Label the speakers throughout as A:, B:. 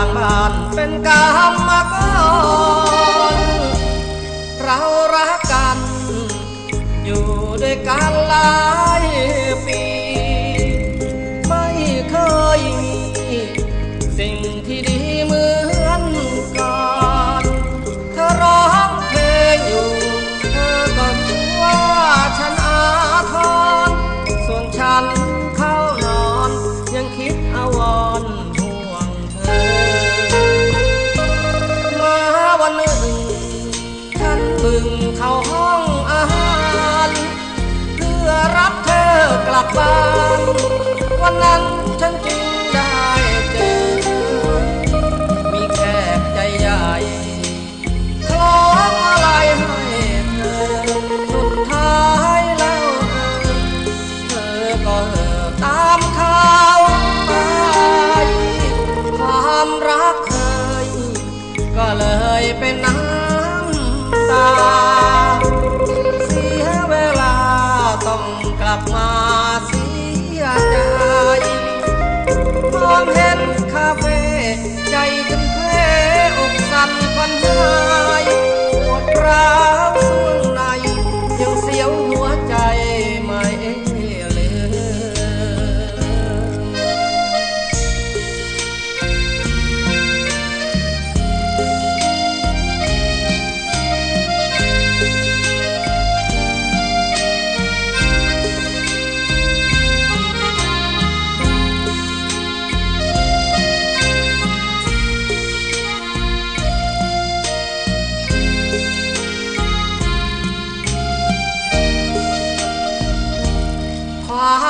A: จางบ้านเป็นกา เข้าห้องอาหาร เพื่อรับเธอกลับบ้าน วันนั้นฉันจึงได้เจอ มีแขกใจใหญ่คล้องอะไรให้เธอ สุดท้ายแล้วเออเธอก็เหินตามเขาไปความรักเคยก็เลยเป็นน้ำตา กลับมา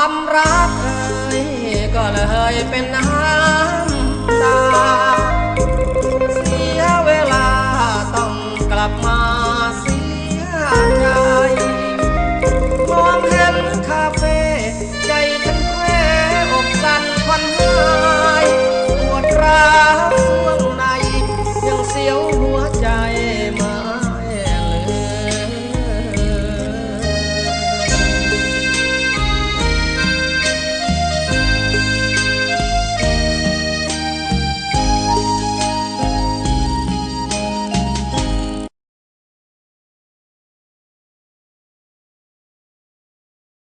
A: ความรักเอ่ยก็เลยเป็นน้ำตา